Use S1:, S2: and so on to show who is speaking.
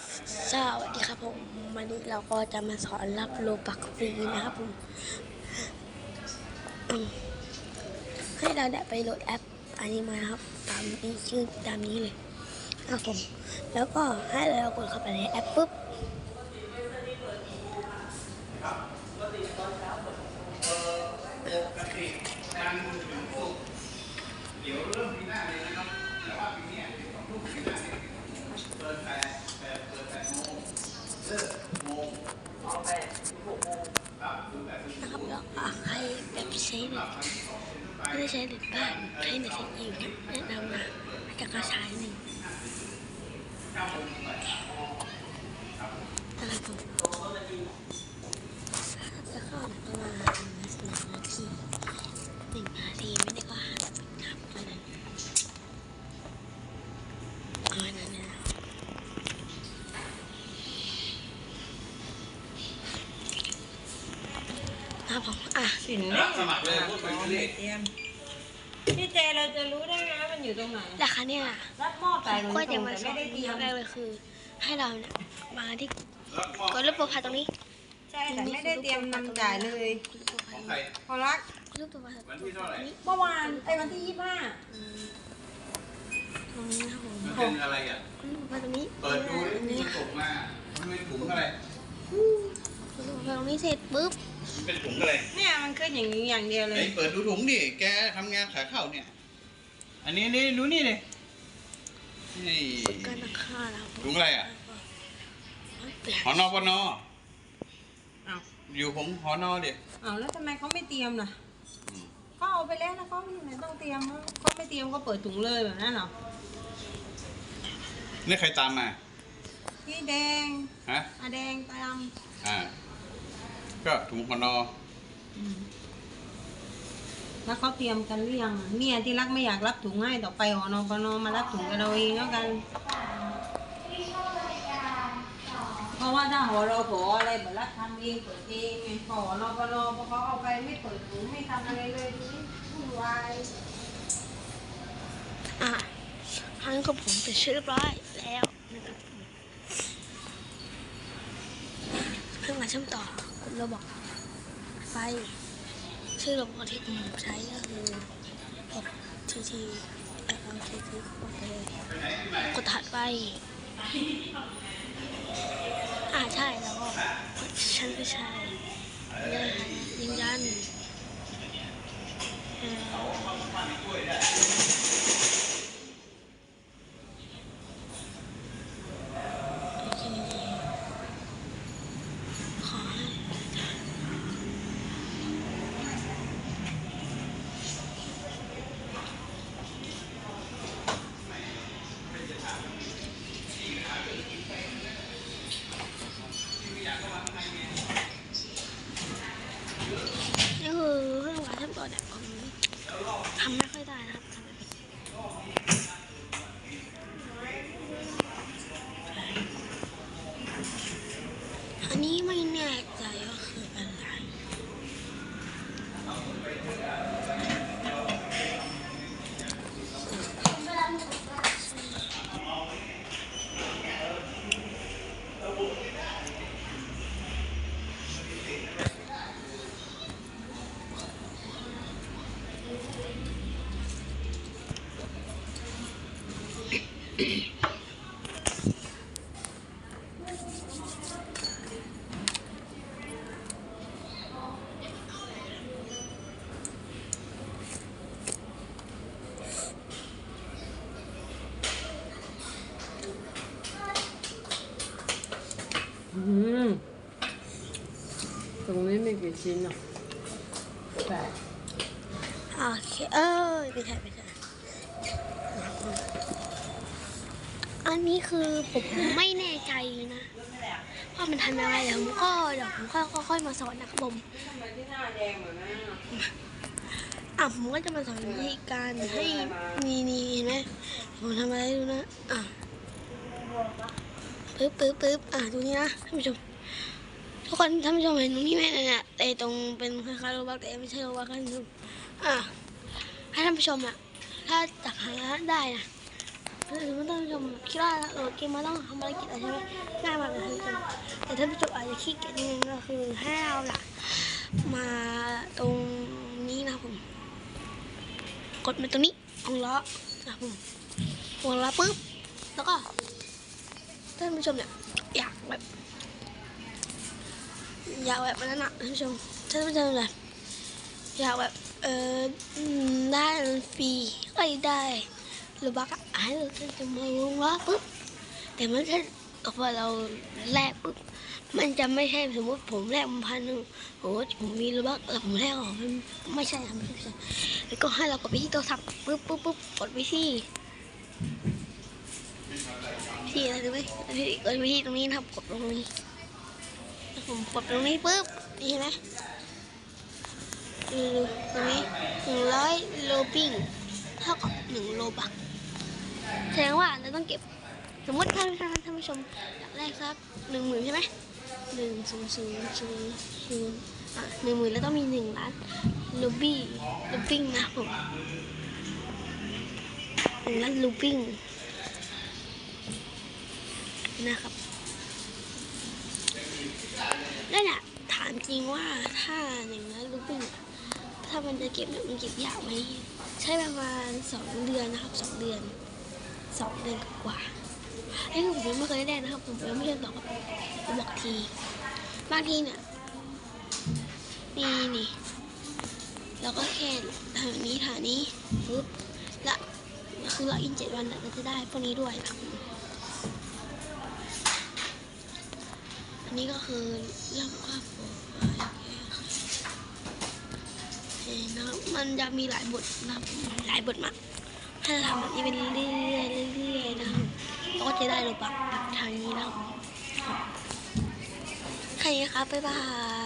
S1: สวัสดีครับผมวันนี้เราก็จะมาสอนรับโลบักฟรีนะครับผม ให้เราเนี่ยไปโหลดแอปอันนี้มาครับ ตามนี้ชื่อตามนี้เลยครับผม แล้วก็ให้เรากดเข้าไปในแอปปุ๊บนะครับ กกระชายหนึ่งอะไรผมจะเข้าประมาณหนึ่งนาทีหนึ่งนาทีไม่ได้ก็ห้าสิบครับประมาณนั้นะมาณนั้นนะครับผมอะ
S2: สิน
S3: สมัครเลยพูดไปเรื่อย
S2: ย พี่เจเราจะรู้ได้ไงว่ามันอยู่ตรงไหน
S1: ราคาเนี่ย
S2: รับมอบแต่ขน
S1: ก็
S2: ส่
S1: จะ
S2: ง
S1: มา
S2: แต่
S1: สอ
S2: ไม่
S1: น
S2: ได้เตรียม
S1: แรกเลยคือ ให้เราเนี่ยมาที่
S3: รับมอบ
S1: กดรูปโปรไฟล์ตรงนี้
S2: ใช่แต่ไม่ได้เตรียมนำจ่ายเลย
S1: กดรูปโปรไฟ
S3: ของ
S1: ล์
S3: ใคร
S2: พอรัก
S1: กดรูปโปรไฟล์
S3: วันที่เท่าไหร่
S1: ตรงนี้
S2: เมื่อวานไอ้วันที่ยี่ห้า
S1: อืมตรงนี้นะครับผม
S3: มันเป็นอะไรอะ
S1: กดรูปโปรไฟล์ตรงนี้
S3: เปิดดู
S1: ตรง
S3: ดิ
S1: นี้
S3: มันส่งมามันเป็นถุงอะไร
S1: กดรูปโปรไฟล์ตรงนี้เสร็จปุ๊บ
S3: มันเป็นถุงอะไร
S2: เนี่ยมันขึ้นอย่างนี้อย่างเดียวเล
S3: ไอ้
S2: ย
S3: เปิดดูถุงดิ แกทำงานขายข้าวเนี่ย อันนี้นี่ดูนี่ดินี่
S1: ฝึกการนักฆ่าแล้ว
S3: ถุงอะไรอะ
S1: เปลี่ยน
S3: หอนอปนอ
S2: อ้าว
S3: อยู่ผมหอนอดิ
S2: อ้าวแล้วทำไมเขาไม่เตรียมล่ะ
S3: อืม
S2: เขาเอาไปแล้วนะเขาไม่ต้องเตรียมเขาไม่เตรียมก็เปิดถุงเลยแบบนั้นเหรอ
S3: นี่ใครตามมา
S2: พี่แดง
S3: ฮะ
S2: อาแดงตาม
S3: อ่า ก็ถุงหอนอ
S2: อืมแล้วเขาเตรียมกันหรือยังอะเนี่ยที่รักไม่อยากรับถุงให้ต่อไปหอนอปนมารับถุงกันเราเองแล้วกัน เพราะว่าถ้าหอรอผออะไรแบบรัฐทำเองเปิดเองไงหอนอปนพอเขาเอาไปไม่เปิดถุงไม่ทำอะไรเลยดูนี่วุ่นวาย
S1: อะครั้งกับผมเป็นชื่อเรียบร้อยแล้วนะครับเพิ่งมาเชื่อมต่อกด ระบอกไฟ ชื่อระบบที่ผมใช้ก็คือระบบทีทีเอลทีทีกดไปเลยกดถัดไป อ่าใช่แล้วก็กดฉันก็ใช่เลยยืนยันเอ่อ
S2: Thank you. ตรงนี้ไม่กี่ชิ้นหรอกแปด
S1: โอเคเออไม่ใช่ไม่ใช่อันนี้คือผมไม่แน่ใจนะว่ามันทำยังไงเดี๋ยวผมก็เดี๋ยวผมค่อยค่อยๆมาสอนนะครับผม
S2: ทำไมที่หน้าแดงแบบนั้นอะ
S1: อะผมก็จะมาสอนวิธีการให้มีนี่เห็นไหมผมทำอะไรให้ดูนะอะ ปึ๊บปึ๊บปึ๊บอะดูนี่นะท่านผู้ชม ทุกคนท่านผู้ชมเห็นตรงนี้ไหมเนี่ยไอตรงเป็นคล้ายๆโรบักแต่ไม่ใช่โรบักท่านผู้ชมอะให้ท่านผู้ชมอะถ้าจักหาได้นะคือไม่ต้องชมคิดว่าโหลดเกมมาต้องทำภารกิจอะไรใช่ไหมง่ายมากเลยท่านผู้ชมแต่ท่านผู้ชมอาจจะขี้เกียจนิดนึงก็คือให้เราล่ะ มาตรงนี้นะผม กดมาตรงนี้องล้อนะผมวงล้อปุ๊บ แล้วก็ ท่านผู้ชมเนี่ยอยากแบบอยากแบบนั้นนะท่านผู้ชมท่านผู้ชมเลยอยากแบบเออได้ฟรีไอ้ได้หรือบักอะให้เราจะมาวงล้อปุ๊บแต่ไม่ใช่พอเราแลกปุ๊บมันจะไม่ใช่สมมติผมแลกมันพันหนึ่งโอ้ผมมีหรือบักแล้วผมแลกออกมันไม่ใช่ครับไม่ใช่แล้วก็ให้เรากดไปที่โทรศัพท์ปุ๊บปุ๊บปุ๊บกดไปที่ ที่อะไรรู้ไหมที่กดไปที่ตรงนี้นะครับกดตรงนี้ผมกดตรงนี้ปุ๊บนี่เห็นไหมดูตรงนี้หนึ่งร้อยโลปิ้งเท่ากับหนึ่งโลบักแสดงว่าเราต้องเก็บสมมติท่านท่านท่านผู้ชมอยากแรกสักหนึ่งหมื่นใช่ไหมหนึ่งศูนย์ศูนย์ศูนย์ศูนย์อะหนึ่งหมื่นแล้วต้องมีหนึ่งล้านโลบี้โลปิ้งนะผมหนึ่งล้านโลปิ้ง นะครับนั่นแหละถามจริงว่าถ้าอย่างนั้นลูกปิ้งถ้ามันจะเก็บเนี่ยมันเก็บยากไหมใช้ประมาณสองเดือนนะครับสองเดือนสองเดือนกว่าไอ้ผมยังไม่เคยได้นะครับผมยังไม่เคยบอกกับผมบอกทีบางทีเนี่ยนี่นี่เราก็แค่ทางนี้ทางนี้ปุ๊บและคือเราอินเจ็ดวันเราจะได้พวกนี้ด้วยนะครับ อันนี้ก็คือเรื่องภาพโปรไฟล์แก้ไขเองนะครับมันจะมีหลายบทนะครับหลายบทมากถ้าเราทำแบบนี้เป็นเรื่อยๆเรื่อยๆนะครับเราก็จะได้รูปแบบแบบทางนี้นะครับใครครับบ๊ายบาย